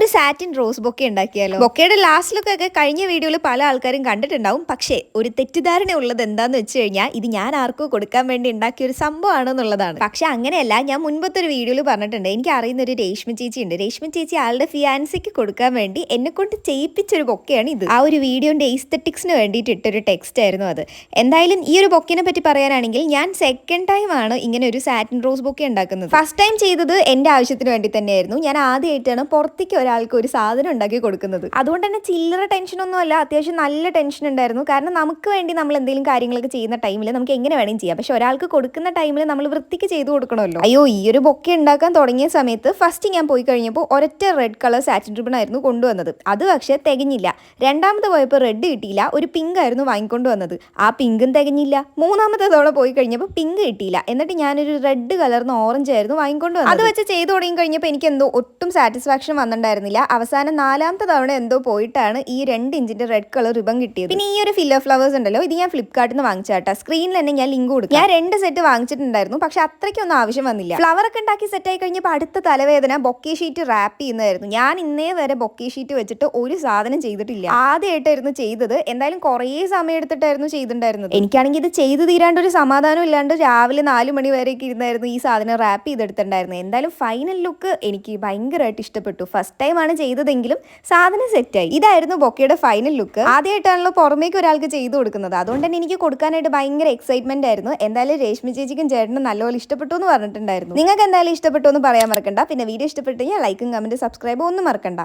ഒരു satin rose bouquet ഉണ്ടാക്കിയാലോ? ബൊക്കയുടെ last look ഒക്കെ കഴിഞ്ഞ വീഡിയോയിൽ പല ആൾക്കാരും കണ്ടിട്ടുണ്ടാവും. പക്ഷേ ഒരു തെറ്റിദ്ധാരണ ഉള്ളത് എന്താന്ന് വെച്ച് കഴിഞ്ഞാൽ ഇത് ഞാൻ ആർക്കും കൊടുക്കാൻ വേണ്ടി ഉണ്ടാക്കിയ ഒരു സംഭവമാണെന്നുള്ളതാണ്. പക്ഷെ അങ്ങനെയല്ല. ഞാൻ മുൻപത്തെ ഒരു വീഡിയോയിൽ പറഞ്ഞിട്ടുണ്ട്. എനിക്ക് അറിയുന്ന ഒരു രേഷ്മ ചേച്ചി ഉണ്ട്. രേഷ്മ ചേച്ചി ആളുടെ ഫിയാൻസിക്ക് കൊടുക്കാൻ വേണ്ടി എന്നെ കൊണ്ട് ചെയ്യിപ്പിച്ചൊരു ബൊക്കെയാണ് ഇത്. ആ ഒരു വീഡിയോന്റെ എസ്തറ്റിക്സിന് വേണ്ടിയിട്ട് ഇട്ടൊരു ടെക്സ്റ്റ് ആയിരുന്നു അത്. എന്തായാലും ഈ ഒരു ബൊക്കിനെ പറ്റി പറയാനാണെങ്കിൽ ഞാൻ സെക്കൻഡ് ടൈം ആണ് ഇങ്ങനെ ഒരു സാറ്റിൻ റോസ് ബൊക്കെ ഉണ്ടാക്കുന്നത്. ഫസ്റ്റ് ടൈം ചെയ്തത് എന്റെ ആവശ്യത്തിന് വേണ്ടി തന്നെയായിരുന്നു. ഞാൻ ആദ്യമായിട്ടാണ് പുറത്തേക്ക് ഒരാൾക്ക് ഒരു സാധനം ഉണ്ടാക്കി കൊടുക്കുന്നത്. അതുകൊണ്ട് തന്നെ ചില്ലറ ടെൻഷനൊന്നും അല്ല അത്യാവശ്യം നല്ല ടെൻഷൻ ഉണ്ടായിരുന്നു. കാരണം നമുക്ക് വേണ്ടി നമ്മൾ എന്തെങ്കിലും കാര്യങ്ങളൊക്കെ ചെയ്യുന്ന ടൈമിൽ നമുക്ക് എങ്ങനെ വേണമെങ്കിലും ചെയ്യാം. പക്ഷെ ഒരാൾക്ക് കൊടുക്കുന്ന ടൈമിൽ നമ്മൾ വൃത്തിക്ക് ചെയ്തു കൊടുക്കണമല്ലോ. അയ്യോ ഈ ഒരു ബൊക്കെ ഉണ്ടാക്കാൻ തുടങ്ങിയ സമയത്ത് ഫസ്റ്റ് ഞാൻ പോയി കഴിഞ്ഞപ്പോൾ ഒരൊറ്റ റെഡ് കളർ സാറ്റിൻ റിബൺ ആയിരുന്നു കൊണ്ടുവന്നത്. അത് പക്ഷേ തികഞ്ഞില്ല. രണ്ടാമത് പോയപ്പോൾ റെഡ് കിട്ടിയില്ല. ഒരു പിങ്ക് ആയിരുന്നു വാങ്ങിക്കൊണ്ട് വന്നത്. ആ പിങ്കും തികഞ്ഞില്ല. മൂന്നാമത്തെ തവണ പോയി കഴിഞ്ഞപ്പോൾ പിങ്ക് കിട്ടിയില്ല. എന്നിട്ട് ഞാനൊരു റെഡ് കളർന്ന് ഓറഞ്ച് ആയിരുന്നു വാങ്ങിക്കൊണ്ട് വന്നത്. അത് വെച്ച് ചെയ്തു തുടങ്ങി കഴിഞ്ഞപ്പോൾ എനിക്ക് എന്തോ ഒട്ടും സാറ്റിസ്ഫാക്ഷൻ വന്നിട്ടുണ്ടായിരുന്നില്ല അവസാനം നാലാമത്തെ തവണ എന്തോ പോയിട്ടാണ് ഈ രണ്ട് ഇഞ്ചിന്റെ റെഡ് കളർ റിബൺ കിട്ടിയത്. പിന്നെ ഈ ഒരു ഫില്ലർ ഫ്ലവേഴ്സ് ഉണ്ടല്ലോ ഇത് ഞാൻ ഫ്ലിപ്കാർട്ടിൽ നിന്ന് വാങ്ങിച്ചാട്ടാ സ്ക്രീനിൽ തന്നെ ഞാൻ ലിങ്ക് കൊടുക്കും. ഞാൻ രണ്ട് സെറ്റ് വാങ്ങിച്ചിട്ടുണ്ടായിരുന്നു പക്ഷെ അത്രയ്ക്കൊന്നും ആവശ്യം വന്നില്ല. ഫ്ലവർ ഒക്കെ ഉണ്ടാക്കി സെറ്റ് ആയി കഴിഞ്ഞപ്പോൾ അടുത്ത തലവേദന ബൊക്കെ ഷീറ്റ് റാപ്പ് ചെയ്യുന്നതായിരുന്നു. ഞാൻ ഇന്നേ വരെ ബൊക്കെ ഷീറ്റ് വെച്ചിട്ട് ഒരു സാധനം ചെയ്തിട്ടില്ല. ആദ്യമായിട്ടായിരുന്നു ചെയ്തത്. എന്തായാലും കുറേ സമയം എടുത്തിട്ടായിരുന്നു ചെയ്തിട്ടുണ്ടായിരുന്നത്. എനിക്കാണെങ്കിൽ ഇത് ചെയ്തു തീരാണ്ട് ഒരു സമാധാനം ഇല്ലാണ്ട് രാവിലെ നാല് മണി വരെയൊക്കെ ഇരുന്നായിരുന്നു ഈ സാധനം റാപ്പ് ചെയ്തെടുത്തിട്ടുണ്ടായിരുന്നത്. എന്തായാലും ഫൈനൽ ലുക്ക് എനിക്ക് ഭയങ്കരമായിട്ട് ഇഷ്ടപ്പെട്ടു. ഫസ്റ്റ് ടൈം ആണ് ചെയ്തതെങ്കിലും സാധനം സെറ്റായി. ഇതായിരുന്നു ബൊക്കയുടെ ഫൈനൽ ലുക്ക് ആദ്യമായിട്ടാണല്ലോ പുറമേക്ക് ഒരാൾക്ക് ചെയ്തു കൊടുക്കുന്നത്. അതുകൊണ്ട് തന്നെ എനിക്ക് കൊടുക്കാനായിട്ട് ഭയങ്കര എക്സൈറ്റ്മെന്റ് ആയിരുന്നു. എന്തായാലും രേഷ്മി ചേച്ചിക്കും ചേട്ടനും നല്ലപോലെ ഇഷ്ടപ്പെട്ടു എന്ന് പറഞ്ഞിട്ടുണ്ടായിരുന്നു. നിങ്ങൾക്ക് എന്തായാലും ഇഷ്ടപ്പെട്ടു എന്ന് പറയാൻ മറക്കണ്ട. പിന്നെ വീഡിയോ ഇഷ്ടപ്പെട്ടു കഴിഞ്ഞാൽ ലൈക്കും കമന്റ് സബ്സ്ക്രൈബും ഒന്നും മറക്കണ്ട.